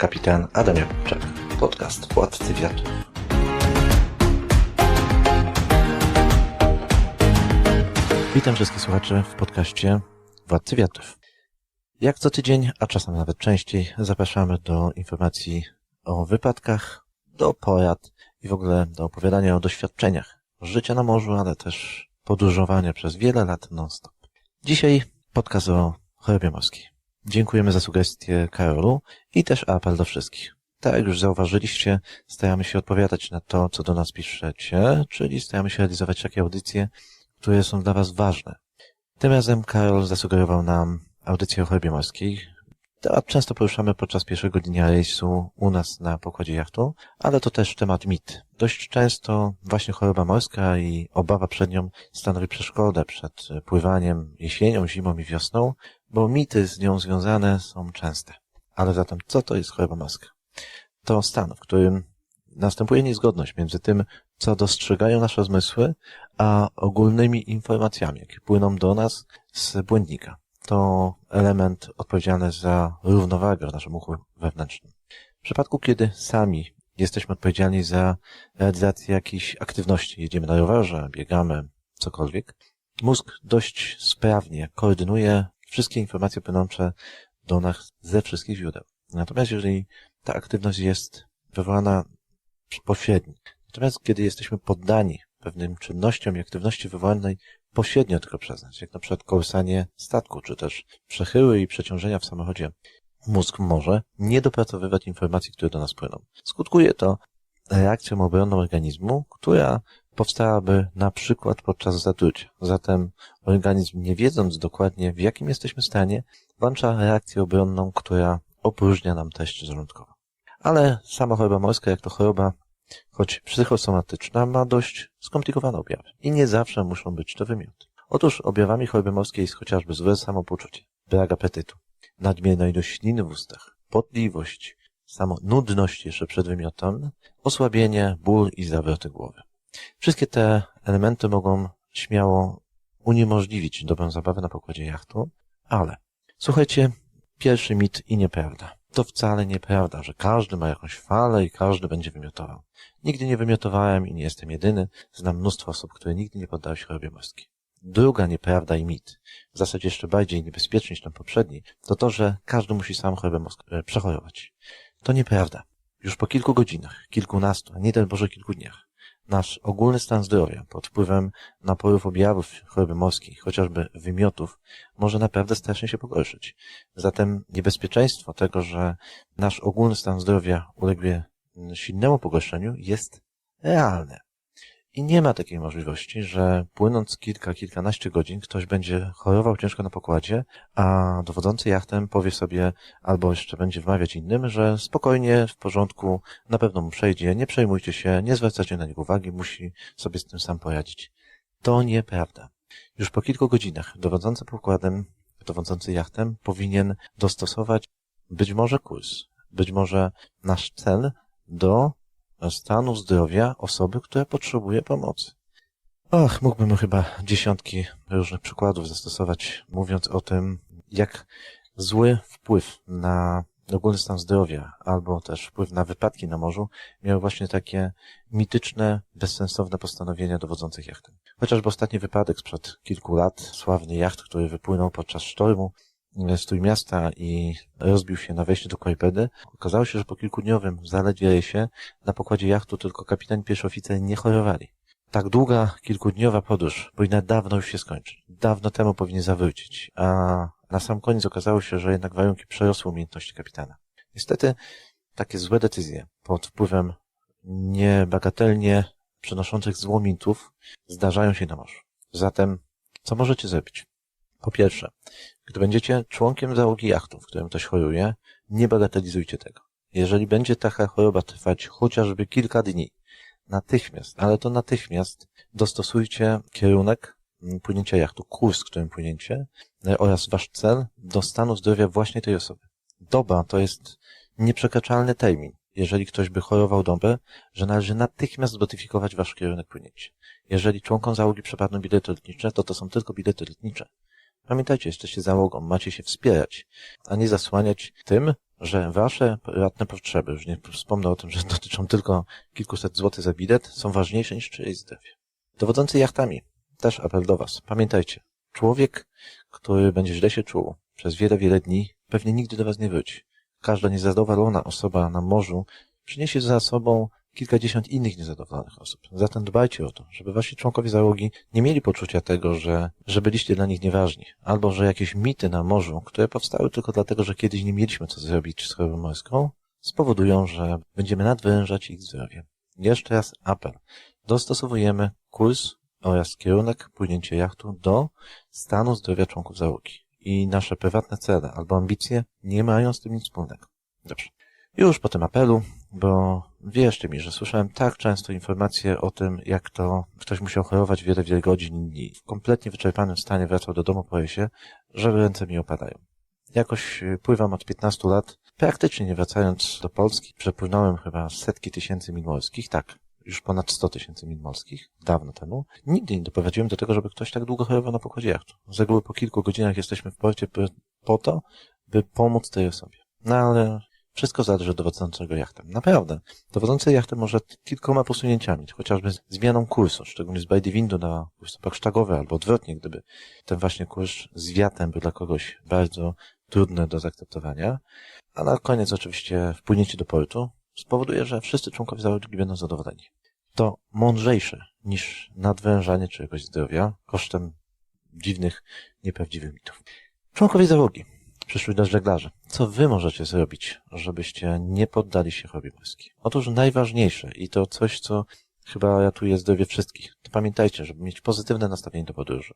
kapitan Adam Jakubczak, podcast Władcy Wiatru. Witam wszystkich słuchaczy w podcaście Władcy Wiatrów. Jak co tydzień, a czasem nawet częściej, zapraszamy do informacji o wypadkach, do porad i w ogóle do opowiadania o doświadczeniach życia na morzu, ale też podróżowania przez wiele lat non-stop. Dzisiaj podcast o chorobie morskiej. Dziękujemy za sugestie Karolu i też apel do wszystkich. Tak jak już zauważyliście, staramy się odpowiadać na to, co do nas piszecie, czyli staramy się realizować takie audycje, które są dla Was ważne. Tym razem Karol zasugerował nam audycję o chorobie morskiej. Temat często poruszamy podczas pierwszego dnia rejsu u nas na pokładzie jachtu, ale to też temat mit. Dość często właśnie choroba morska i obawa przed nią stanowi przeszkodę przed pływaniem jesienią, zimą i wiosną, bo mity z nią związane są częste. Ale zatem co to jest choroba morska? To stan, w którym następuje niezgodność między tym, co dostrzegają nasze zmysły, a ogólnymi informacjami, jakie płyną do nas z błędnika. To element odpowiedzialny za równowagę w naszym uchu wewnętrznym. W przypadku, kiedy sami jesteśmy odpowiedzialni za realizację jakiejś aktywności, jedziemy na rowerze, biegamy, cokolwiek, mózg dość sprawnie koordynuje wszystkie informacje płynące do nas ze wszystkich źródeł. Natomiast jeżeli ta aktywność jest wywołana pośrednio, natomiast kiedy jesteśmy poddani pewnym czynnościom i aktywności wywołanej pośrednio tylko przez nas, jak na przykład kołysanie statku, czy też przechyły i przeciążenia w samochodzie, mózg może nie dopracowywać informacji, które do nas płyną. Skutkuje to reakcją obronną organizmu, która powstałaby na przykład podczas zatrucia. Zatem organizm, nie wiedząc dokładnie w jakim jesteśmy stanie, włącza reakcję obronną, która opróżnia nam treść żołądkową. Ale sama choroba morska, jak to choroba, choć psychosomatyczna, ma dość skomplikowane objawy. I nie zawsze muszą być to wymioty. Otóż objawami choroby morskiej jest chociażby złe samopoczucie, brak apetytu, nadmierna ilość śliny w ustach, potliwość, samo nudność jeszcze przed wymiotem, osłabienie, ból i zawroty głowy. Wszystkie te elementy mogą śmiało uniemożliwić dobrą zabawę na pokładzie jachtu, ale słuchajcie, pierwszy mit i nieprawda. To wcale nieprawda, że każdy ma jakąś falę i każdy będzie wymiotował. Nigdy nie wymiotowałem i nie jestem jedyny. Znam mnóstwo osób, które nigdy nie poddały się chorobie morskiej. Druga nieprawda i mit, w zasadzie jeszcze bardziej niebezpieczny niż ten poprzedni, to to, że każdy musi sam chorobę morską przechorować. To nieprawda. Już po kilku godzinach, kilkunastu, a nie daj Boże kilku dniach, nasz ogólny stan zdrowia pod wpływem naporów objawów choroby morskiej, chociażby wymiotów, może naprawdę strasznie się pogorszyć. Zatem niebezpieczeństwo tego, że nasz ogólny stan zdrowia ulegnie silnemu pogorszeniu jest realne. I nie ma takiej możliwości, że płynąc kilka, kilkanaście godzin ktoś będzie chorował ciężko na pokładzie, a dowodzący jachtem powie sobie albo jeszcze będzie wmawiać innym, że spokojnie, w porządku, na pewno mu przejdzie, nie przejmujcie się, nie zwracajcie na niego uwagi, musi sobie z tym sam poradzić. To nieprawda. Już po kilku godzinach dowodzący pokładem, dowodzący jachtem powinien dostosować być może kurs, być może nasz cel do stanu zdrowia osoby, która potrzebuje pomocy. Och, mógłbym chyba dziesiątki różnych przykładów zastosować, mówiąc o tym, jak zły wpływ na ogólny stan zdrowia, albo też wpływ na wypadki na morzu miały właśnie takie mityczne, bezsensowne postanowienia dowodzących jachtem. Chociażby ostatni wypadek sprzed kilku lat, sławny jacht, który wypłynął podczas sztormu, Trójmiasta i rozbił się na wejściu do Kłajpedy. Okazało się, że po kilkudniowym zaledwie rejsie na pokładzie jachtu tylko kapitan i pierwszy oficer nie chorowali. Tak długa, kilkudniowa podróż powinna dawno już się skończyć. Dawno temu powinien zawrócić, a na sam koniec okazało się, że jednak warunki przerosły umiejętności kapitana. Niestety takie złe decyzje pod wpływem niebagatelnie przynoszących złomintów zdarzają się na morzu. Zatem, co możecie zrobić? Po pierwsze, gdy będziecie członkiem załogi jachtu, w którym ktoś choruje, nie bagatelizujcie tego. Jeżeli będzie taka choroba trwać chociażby kilka dni, natychmiast, ale to natychmiast dostosujcie kierunek płynięcia jachtu, kurs, którym płynięcie oraz wasz cel do stanu zdrowia właśnie tej osoby. Doba to jest nieprzekraczalny termin. Jeżeli ktoś by chorował dobę, że należy natychmiast zmodyfikować wasz kierunek płynięcia. Jeżeli członkom załogi przepadną bilety lotnicze, to to są tylko bilety lotnicze Pamiętajcie, jesteście załogą, macie się wspierać, a nie zasłaniać tym, że wasze prywatne potrzeby, już nie wspomnę o tym, że dotyczą tylko kilkuset złotych za bilet, są ważniejsze niż czyjeś zdrowie. Dowodzący jachtami, też apel do was. Pamiętajcie, człowiek, który będzie źle się czuł przez wiele, wiele dni, pewnie nigdy do was nie wróci. Każda niezadowolona osoba na morzu przyniesie za sobą kilkadziesiąt innych niezadowolonych osób. Zatem dbajcie o to, żeby wasi członkowie załogi nie mieli poczucia tego, że, że byliście dla nich nieważni, albo że jakieś mity na morzu, które powstały tylko dlatego, że kiedyś nie mieliśmy co zrobić z chorobą morską, spowodują, że będziemy nadwyrężać ich zdrowie. Jeszcze raz apel. Dostosowujemy kurs oraz kierunek płynięcia jachtu do stanu zdrowia członków załogi. I nasze prywatne cele albo ambicje nie mają z tym nic wspólnego. Dobrze. Już po tym apelu, bo wierzcie mi, że słyszałem tak często informacje o tym, jak to ktoś musiał chorować wiele, wiele godzin i. W kompletnie wyczerpanym stanie wracał do domu po jesie, że ręce mi opadają. Jakoś y, pływam od 15 lat, praktycznie nie wracając do Polski, przepłynąłem chyba setki tysięcy mil morskich, tak, już ponad 100 tysięcy mil morskich, dawno temu. Nigdy nie doprowadziłem do tego, żeby ktoś tak długo chorował na pokładzie jachtu. Z reguły po kilku godzinach jesteśmy w porcie po to, by pomóc tej osobie. No ale wszystko zależy od dowodzącego jachtem. Naprawdę. Dowodzący jachtem może kilkoma posunięciami, chociażby zmianą kursu, szczególnie z Bajdywindu na kurs sztagowy, albo odwrotnie, gdyby ten właśnie kurs z wiatem był dla kogoś bardzo trudny do zaakceptowania. A na koniec oczywiście wpłynięcie do portu spowoduje, że wszyscy członkowie załogi będą zadowoleni. To mądrzejsze niż nadwężanie czegoś zdrowia kosztem dziwnych, nieprawdziwych mitów. Członkowie załogi przyszły do żeglarze. Co wy możecie zrobić, żebyście nie poddali się chorobie morskiej? Otóż najważniejsze i to coś, co chyba ratuje zdrowie wszystkich. To pamiętajcie, żeby mieć pozytywne nastawienie do podróży.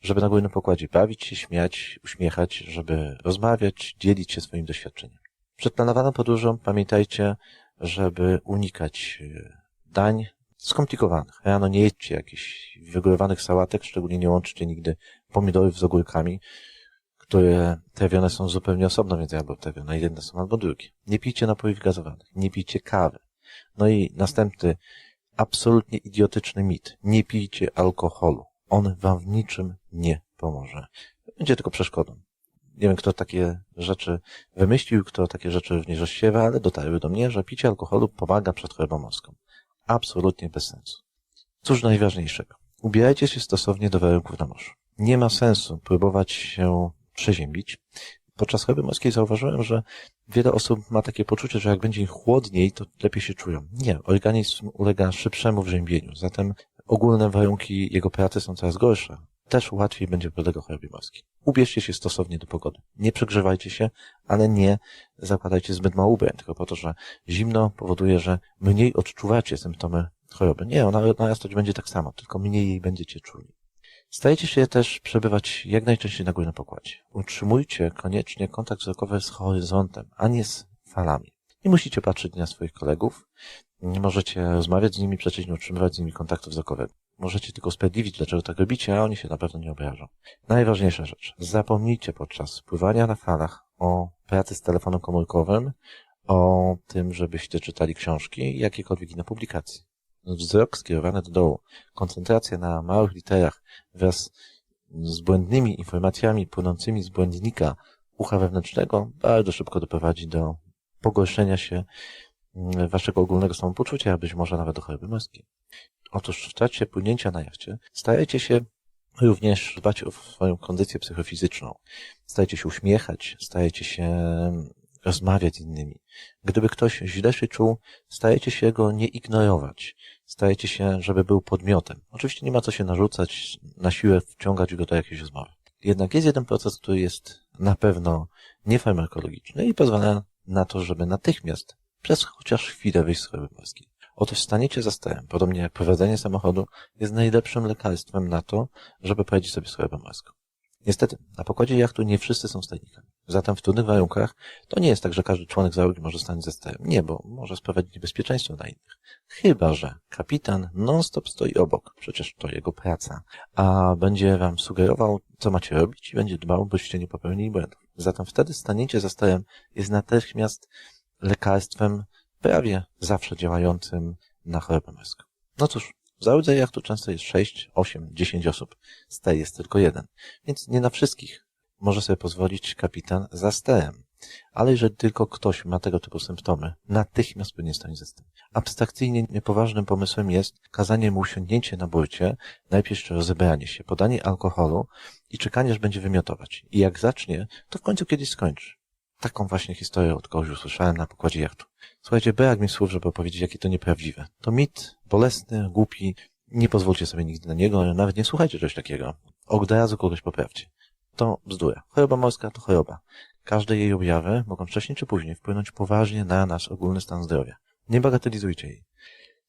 Żeby na górnym pokładzie bawić się, śmiać, uśmiechać, żeby rozmawiać, dzielić się swoim doświadczeniem. Przed planowaną podróżą pamiętajcie, żeby unikać e, dań skomplikowanych. Rano nie jedźcie jakichś wygórowanych sałatek, szczególnie nie łączcie nigdy pomidorów z ogórkami, które trawione są zupełnie osobno, więc albo trawione jedne są, albo drugie. Nie pijcie napojów gazowanych, nie pijcie kawy. No i następny absolutnie idiotyczny mit. Nie pijcie alkoholu. On wam w niczym nie pomoże. Będzie tylko przeszkodą. Nie wiem, kto takie rzeczy wymyślił, kto takie rzeczy również rozsiewa, ale dotarły do mnie, że picie alkoholu pomaga przed chorobą morską. Absolutnie bez sensu. Cóż najważniejszego? Ubierajcie się stosownie do warunków na morzu. Nie ma sensu próbować się przeziębić. Podczas choroby morskiej zauważyłem, że wiele osób ma takie poczucie, że jak będzie im chłodniej, to lepiej się czują. Nie, organizm ulega szybszemu wrzębieniu, zatem ogólne warunki jego pracy są coraz gorsze. Też łatwiej będzie podlegał chorobie morskiej. Ubierzcie się stosownie do pogody. Nie przegrzewajcie się, ale nie zakładajcie zbyt mało ubrań, tylko po to, że zimno powoduje, że mniej odczuwacie symptomy choroby. Nie, ona narastać będzie tak samo, tylko mniej jej będziecie czuli. Starajcie się też przebywać jak najczęściej na górnym pokładzie. Utrzymujcie koniecznie kontakt wzrokowy z horyzontem, a nie z falami. Nie musicie patrzeć na swoich kolegów, nie możecie rozmawiać z nimi, przecież nie utrzymywać z nimi kontaktu wzrokowego. Możecie tylko usprawiedliwić, dlaczego tak robicie, a oni się na pewno nie obrażą. Najważniejsza rzecz. Zapomnijcie podczas pływania na falach o pracy z telefonem komórkowym, o tym, żebyście czytali książki i jakiekolwiek inne publikacje wzrok skierowany do dołu, koncentracja na małych literach wraz z błędnymi informacjami płynącymi z błędnika ucha wewnętrznego bardzo szybko doprowadzi do pogorszenia się mm, waszego ogólnego samopoczucia, a być może nawet do choroby morskiej. Otóż w trakcie płynięcia na jachcie starajcie się również dbać o swoją kondycję psychofizyczną. Starajcie się uśmiechać, starajcie się rozmawiać z innymi. Gdyby ktoś źle się czuł, starajcie się go nie ignorować. Starajcie się, żeby był podmiotem. Oczywiście nie ma co się narzucać, na siłę wciągać go do jakiejś rozmowy. Jednak jest jeden proces, który jest na pewno niefarmakologiczny i pozwala na to, żeby natychmiast, przez chociaż chwilę wyjść z choroby morskiej. Otóż staniecie za sterem, podobnie jak prowadzenie samochodu, jest najlepszym lekarstwem na to, żeby poradzić sobie z chorobą morską. Niestety, na pokładzie jachtu nie wszyscy są stajnikami. Zatem w trudnych warunkach to nie jest tak, że każdy członek załogi może stanąć ze sterem. Nie, bo może sprawiać niebezpieczeństwo dla innych. Chyba, że kapitan non-stop stoi obok. Przecież to jego praca. A będzie wam sugerował, co macie robić i będzie dbał, byście nie popełnili błędów. Zatem wtedy stanięcie za sterem jest natychmiast lekarstwem prawie zawsze działającym na chorobę morską. No cóż, W załodze jachtu często jest 6, 8, 10 osób. Ster jest tylko jeden. Więc nie na wszystkich może sobie pozwolić kapitan za sterem. Ale jeżeli tylko ktoś ma tego typu symptomy, natychmiast powinien stanąć ze sterem. Abstrakcyjnie niepoważnym pomysłem jest kazanie mu usiądnięcie na burcie, najpierw jeszcze rozebranie się, podanie alkoholu i czekanie, że będzie wymiotować. I jak zacznie, to w końcu kiedyś skończy. Taką właśnie historię od kogoś usłyszałem na pokładzie jachtu. Słuchajcie, brak mi słów, żeby powiedzieć, jakie to nieprawdziwe. To mit, bolesny, głupi. Nie pozwólcie sobie nigdy na niego, nawet nie słuchajcie czegoś takiego. Od razu kogoś poprawcie. To bzdura. Choroba morska to choroba. Każde jej objawy mogą wcześniej czy później wpłynąć poważnie na nasz ogólny stan zdrowia. Nie bagatelizujcie jej.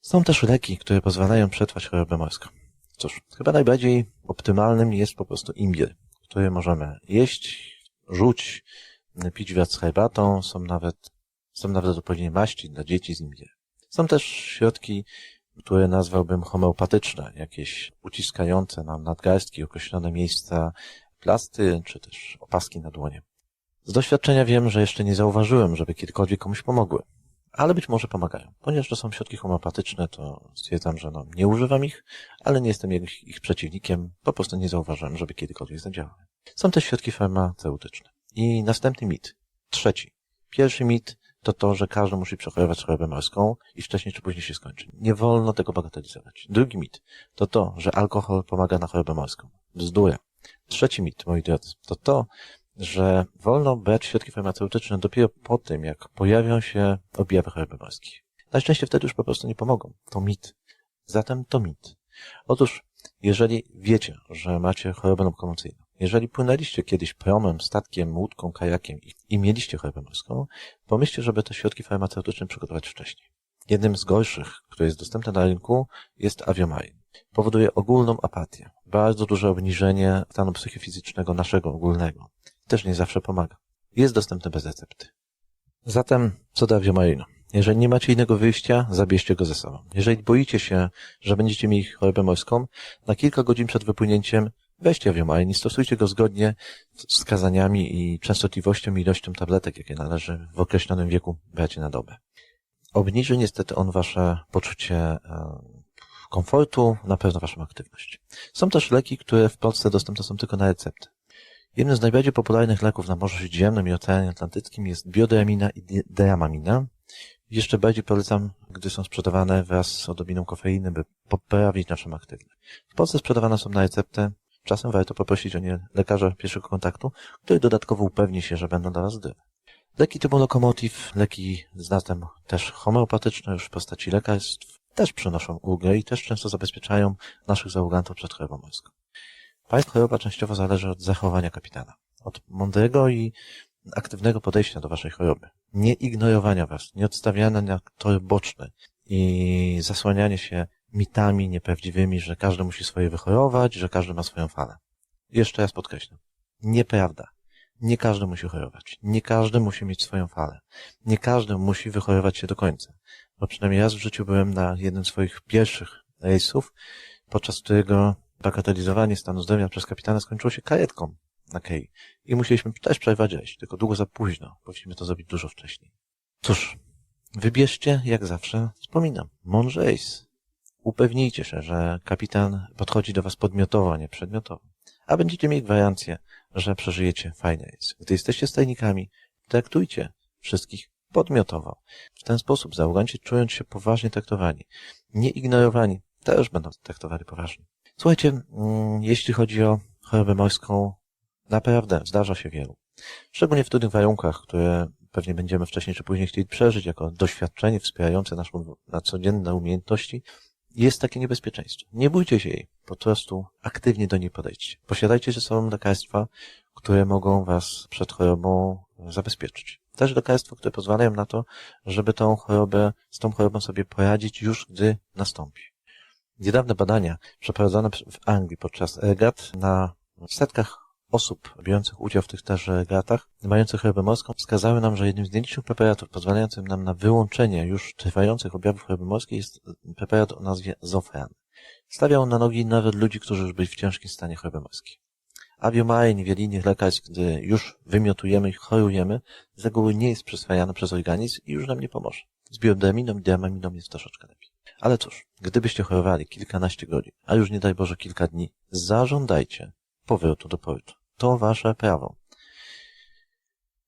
Są też leki, które pozwalają przetrwać chorobę morską. Cóż, chyba najbardziej optymalnym jest po prostu imbir, który możemy jeść, rzuć, pić wraz z herbatą, są nawet, są nawet odpowiednie maści dla dzieci z imbir. Są też środki, które nazwałbym homeopatyczne, jakieś uciskające nam nadgarstki, określone miejsca plasty, czy też opaski na dłonie. Z doświadczenia wiem, że jeszcze nie zauważyłem, żeby kiedykolwiek komuś pomogły. Ale być może pomagają. Ponieważ to są środki homeopatyczne, to stwierdzam, że no, nie używam ich, ale nie jestem ich, ich przeciwnikiem, po prostu nie zauważyłem, żeby kiedykolwiek zadziałały. Są też środki farmaceutyczne. I następny mit. Trzeci. Pierwszy mit to to, że każdy musi przechorować chorobę morską i wcześniej czy później się skończy. Nie wolno tego bagatelizować. Drugi mit to to, że alkohol pomaga na chorobę morską. Bzdura. Trzeci mit, moi drodzy, to to, że wolno brać środki farmaceutyczne dopiero po tym, jak pojawią się objawy choroby morskiej. Najczęściej wtedy już po prostu nie pomogą. To mit. Zatem to mit. Otóż, jeżeli wiecie, że macie chorobę lokomocyjną, jeżeli płynęliście kiedyś promem, statkiem, łódką, kajakiem i, i mieliście chorobę morską, pomyślcie, żeby te środki farmaceutyczne przygotować wcześniej. Jednym z gorszych, który jest dostępny na rynku, jest aviomarin. Powoduje ogólną apatię, bardzo duże obniżenie stanu psychofizycznego naszego ogólnego. Też nie zawsze pomaga. Jest dostępny bez recepty. Zatem, co do aviomarinu? Jeżeli nie macie innego wyjścia, zabierzcie go ze sobą. Jeżeli boicie się, że będziecie mieli chorobę morską, na kilka godzin przed wypłynięciem weźcie aviomarin i stosujcie go zgodnie z wskazaniami i częstotliwością i ilością tabletek, jakie należy w określonym wieku brać na dobę. Obniży niestety on wasze poczucie e, komfortu, na pewno waszą aktywność. Są też leki, które w Polsce dostępne są tylko na receptę. Jednym z najbardziej popularnych leków na Morzu Śródziemnym i Oceanie Atlantyckim jest biodeamina i deamamina. Jeszcze bardziej polecam, gdy są sprzedawane wraz z odrobiną kofeiny, by poprawić naszą aktywność. W Polsce sprzedawane są na receptę. Czasem warto poprosić o nie lekarza pierwszego kontaktu, który dodatkowo upewni się, że będą dla Was zdrowe. Leki typu lokomotiv, leki z też homeopatyczne już w postaci lekarstw też przynoszą ulgę i też często zabezpieczają naszych załogantów przed chorobą morską. Państwa choroba częściowo zależy od zachowania kapitana, od mądrego i aktywnego podejścia do waszej choroby. Nie ignorowania was, nie odstawiania na tory boczne i zasłanianie się mitami nieprawdziwymi, że każdy musi swoje wychorować, że każdy ma swoją falę. Jeszcze raz podkreślę. Nieprawda. Nie każdy musi chorować. Nie każdy musi mieć swoją falę. Nie każdy musi wychorować się do końca. Bo przynajmniej raz w życiu byłem na jednym z swoich pierwszych rejsów, podczas którego bagatelizowanie stanu zdrowia przez kapitana skończyło się karetką na Kei. I musieliśmy też przerwać rejs, tylko długo za późno. Powinniśmy to zrobić dużo wcześniej. Cóż, wybierzcie, jak zawsze, wspominam, mądrze rejs. Upewnijcie się, że kapitan podchodzi do was podmiotowo, a nie przedmiotowo. A będziecie mieli gwarancję, że przeżyjecie fajny rejs. Gdy jesteście stajnikami, traktujcie wszystkich podmiotowo. W ten sposób załoganci czując się poważnie traktowani, nie ignorowani, też będą traktowani poważnie. Słuchajcie, mm, jeśli chodzi o chorobę morską, naprawdę zdarza się wielu. Szczególnie w trudnych warunkach, które pewnie będziemy wcześniej czy później chcieli przeżyć jako doświadczenie wspierające naszą na codzienne umiejętności, jest takie niebezpieczeństwo. Nie bójcie się jej, po prostu aktywnie do niej podejdźcie. Posiadajcie ze sobą lekarstwa, które mogą Was przed chorobą zabezpieczyć. Też lekarstwa, które pozwalają na to, żeby tą chorobę, z tą chorobą sobie poradzić już gdy nastąpi. Niedawne badania przeprowadzone w Anglii podczas regat na setkach osób biorących udział w tych też regatach, mających chorobę morską, wskazały nam, że jednym z nielicznych preparatów pozwalających nam na wyłączenie już trwających objawów choroby morskiej jest preparat o nazwie Zofran. Stawiał na nogi nawet ludzi, którzy już byli w ciężkim stanie choroby morskiej. Aviomarin, wiele innych lekarstw, gdy już wymiotujemy i chorujemy, z reguły nie jest przyswajany przez organizm i już nam nie pomoże. Z biodaminą i diamaminą jest troszeczkę lepiej. Ale cóż, gdybyście chorowali kilkanaście godzin, a już nie daj Boże kilka dni, zażądajcie powrotu do portu. To wasze prawo.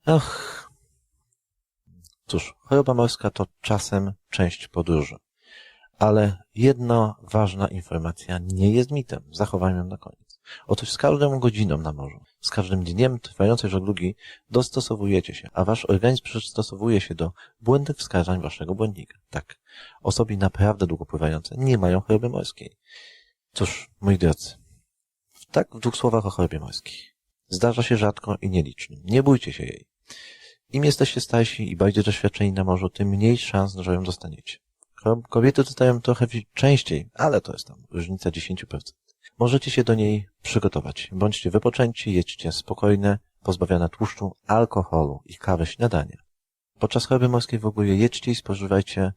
Ach. Cóż, choroba morska to czasem część podróży. Ale jedna ważna informacja nie jest mitem. Zachowajmy ją na koniec. Otóż z każdą godziną na morzu, z każdym dniem trwającej żeglugi dostosowujecie się, a wasz organizm przystosowuje się do błędnych wskazań waszego błędnika. Tak, osoby naprawdę długo pływające nie mają choroby morskiej. Cóż, moi drodzy, tak w dwóch słowach o chorobie morskiej. Zdarza się rzadko i nielicznie. Nie bójcie się jej. Im jesteście starsi i bardziej doświadczeni na morzu, tym mniej szans, że ją dostaniecie. Kobiety dostają trochę częściej, ale to jest tam różnica 10%. Możecie się do niej przygotować. Bądźcie wypoczęci, jedźcie spokojne, pozbawione tłuszczu, alkoholu i kawy śniadania. Podczas choroby morskiej w ogóle jedźcie i spożywajcie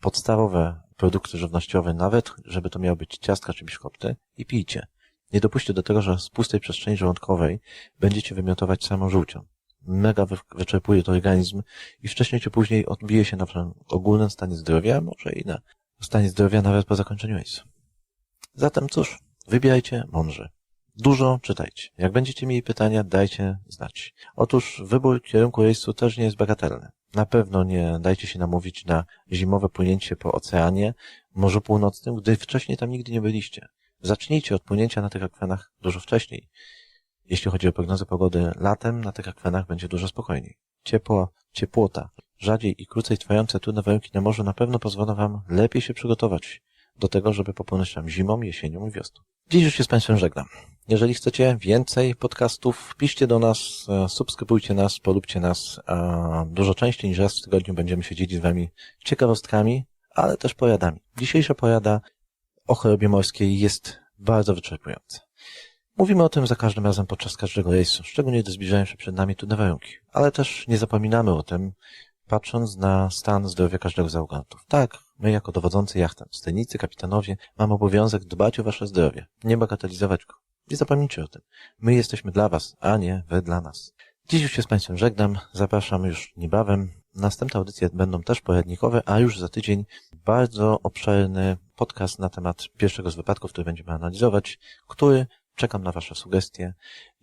podstawowe produkty żywnościowe, nawet żeby to miały być ciastka czy biszkopty i pijcie. Nie dopuśćcie do tego, że z pustej przestrzeni żołądkowej będziecie wymiotować samą żółcią. Mega wy wyczerpuje to organizm i wcześniej czy później odbije się na ogólnym stanie zdrowia, może i na stanie zdrowia nawet po zakończeniu rejsu. Zatem cóż, wybierajcie mądrze. Dużo czytajcie. Jak będziecie mieli pytania, dajcie znać. Otóż wybór kierunku rejsu też nie jest bagatelny. Na pewno nie dajcie się namówić na zimowe płynięcie po oceanie, Morzu Północnym, gdy wcześniej tam nigdy nie byliście. Zacznijcie od płynięcia na tych akwenach dużo wcześniej. Jeśli chodzi o prognozę pogody latem, na tych akwenach będzie dużo spokojniej. Ciepło, ciepłota, rzadziej i krócej trwające trudne warunki na morzu na pewno pozwolą Wam lepiej się przygotować do tego, żeby popłynąć tam zimą, jesienią i wiosną. Dziś już się z Państwem żegnam. Jeżeli chcecie więcej podcastów, piszcie do nas, e, subskrybujcie nas, polubcie nas. Dużo częściej niż raz w tygodniu będziemy się dzielić z Wami ciekawostkami, ale też pojadami. Dzisiejsza pojada o chorobie morskiej jest bardzo wyczerpująca. Mówimy o tym za każdym razem podczas każdego rejsu, szczególnie gdy zbliżają się przed nami trudne warunki. Ale też nie zapominamy o tym, patrząc na stan zdrowia każdego z załogantów. Tak, my jako dowodzący jachtem, stajnicy, kapitanowie, mamy obowiązek dbać o wasze zdrowie, nie bagatelizować go. Nie zapomnijcie o tym. My jesteśmy dla was, a nie wy dla nas. Dziś już się z Państwem żegnam, zapraszam już niebawem. Następne audycje będą też poradnikowe, a już za tydzień bardzo obszerny podcast na temat pierwszego z wypadków, który będziemy analizować, który czekam na Wasze sugestie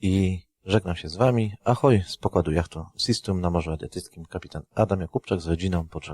i żegnam się z Wami. Ahoj z pokładu jachtu System na Morzu Adriatyckim, kapitan Adam Jakubczak z rodziną pod.